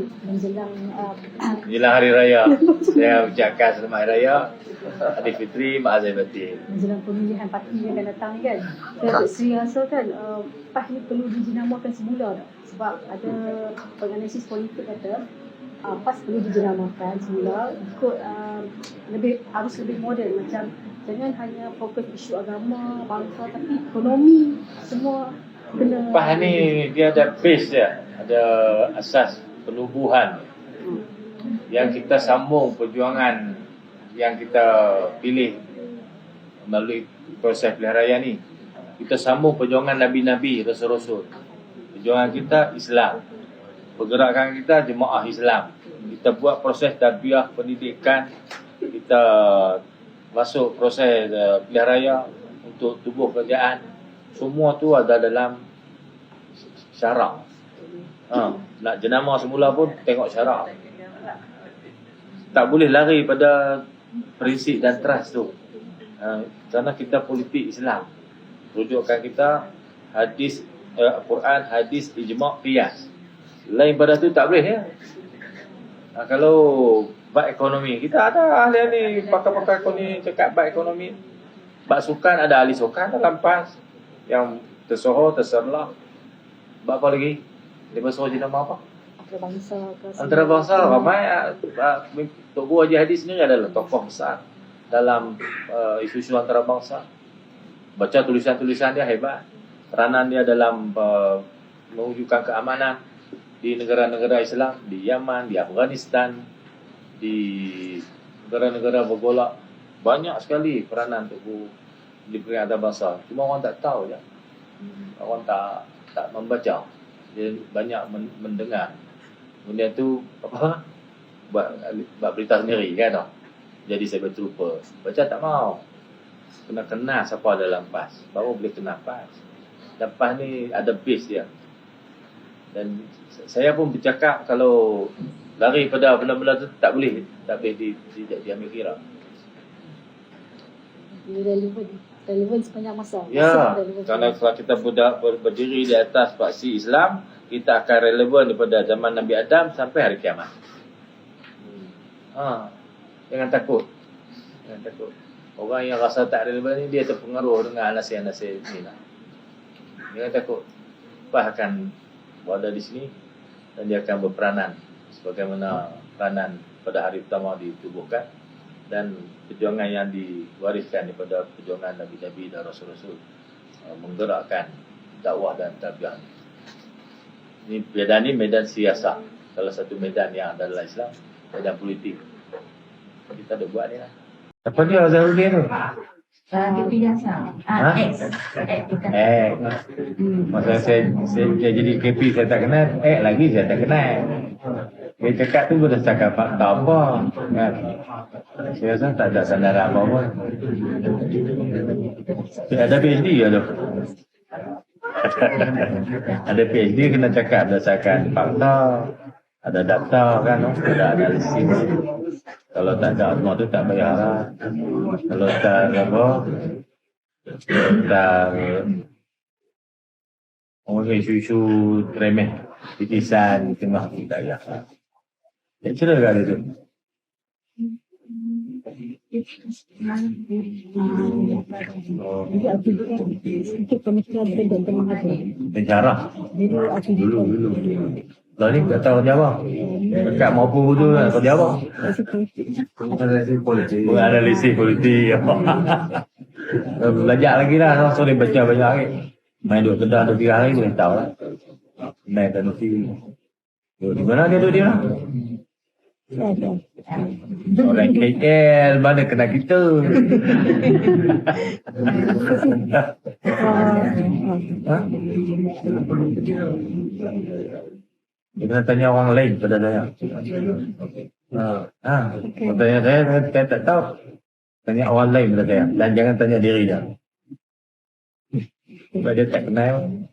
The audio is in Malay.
Menjelang uh, Menjelang Hari Raya, saya ucapkan selamat Hari Raya, Adi Fitri, Ma'azai Batin. menjelang pemilihan parti yang akan datang kan. Datuk Seri rasa kan uh, PAS ni perlu dijenamakan semula tak? Sebab ada penganalisis politik kata uh, PAS perlu dijenamakan semula ikut uh, lebih harus lebih moden macam jangan hanya fokus isu agama, bangsa tapi ekonomi semua kena PAS ni dia ada base dia, ada asas penubuhan yang kita sambung perjuangan yang kita pilih melalui proses pilihan raya ni. Kita sambung perjuangan Nabi-Nabi, Rasul-Rasul. Perjuangan kita Islam. Pergerakan kita jemaah Islam. Kita buat proses tarbiyah pendidikan. Kita masuk proses uh, pilihan raya untuk tubuh kerajaan. Semua tu ada dalam syarak. Ha, nak jenama semula pun tengok syarak. Tak boleh lari pada prinsip dan trust tu. Ha, kerana kita politik Islam. Rujukan kita hadis uh, Quran, hadis, ijma', qiyas. Lain pada tu tak boleh ya. Ha, kalau bab ekonomi, kita ada ahli ni pakar-pakar ekonomi cakap bab ekonomi. Bab sukan ada ahli sukan dalam PAS yang tersohor, terserlah. Bab apa lagi? Dia bersohor jenama apa? antarabangsa ke Antarabangsa ramai ah, Tok Guru Haji Hadis sendiri adalah tokoh besar dalam uh, isu-isu antarabangsa. Baca tulisan-tulisan dia hebat. Peranan dia dalam uh, mewujudkan keamanan di negara-negara Islam, di Yaman, di Afghanistan, di negara-negara bergolak. Banyak sekali peranan Tok Guru di peringkat antarabangsa. Cuma orang tak tahu je. Orang tak tak membaca. Dia banyak men- mendengar. Kemudian tu apa? Buat buat berita sendiri kan tau. Jadi saya berterupa. Baca tak mau. Kena kenal siapa dalam PAS. Baru boleh kenal PAS. Dan PAS ni ada base dia. Dan saya pun bercakap kalau lari pada benda-benda tu tak boleh. Tak boleh di, di, di, diambil kira. Dia relevan relevan sepanjang masa. Ya, relevan kalau kita ber, ber, berdiri di atas paksi Islam, kita akan relevan daripada zaman Nabi Adam sampai hari kiamat. Ha, jangan takut. Jangan takut. Orang yang rasa tak relevan ni dia terpengaruh dengan nasihat-nasihat ni lah. Jangan takut. Apa akan berada di sini dan dia akan berperanan sebagaimana peranan pada hari pertama ditubuhkan dan perjuangan yang diwariskan daripada perjuangan Nabi-Nabi dan Rasul-Rasul uh, menggerakkan dakwah dan tarbiyah ni. Ini medan ni medan siasat. Salah satu medan yang ada dalam Islam, medan politik. Kita ada buat ni lah. Apa dia Azharuddin tu? Uh, KP Jasa. Ha? Ah, X. X bukan. Eh, masa saya, saya, saya jadi KP saya tak kenal, eh lagi saya tak kenal. Dia cakap tu berdasarkan fakta apa kan? Saya rasa tak ada sandaran apa pun. Ada PhD ya tu. ada PhD kena cakap berdasarkan fakta, ada data kan, ada analisis. Kalau tak ada semua tu tak bayar lah. Kalau tak apa, tak orang isu-isu remeh titisan tengah tak ya. Tak cerita ke ada Jadi aku dulu juga dulu. Kalau ni tak tahu dia apa. Dekat mampu tu kan, kau dia apa? Analisis politik. Menganalisis politik. Belajar lagi lah, so dia baca banyak lagi. Main duduk kedai tu tiga hari boleh tahu lah. Main. Duduk di mana dia duduk dia lah? Orang KL, mana kena kita? ha? Dia kena tanya orang lain pada saya. Ha, ha. Kalau tanya saya, saya, saya tak tahu. Tanya orang lain pada saya. Dan jangan tanya diri dia. Sebab dia tak kenal.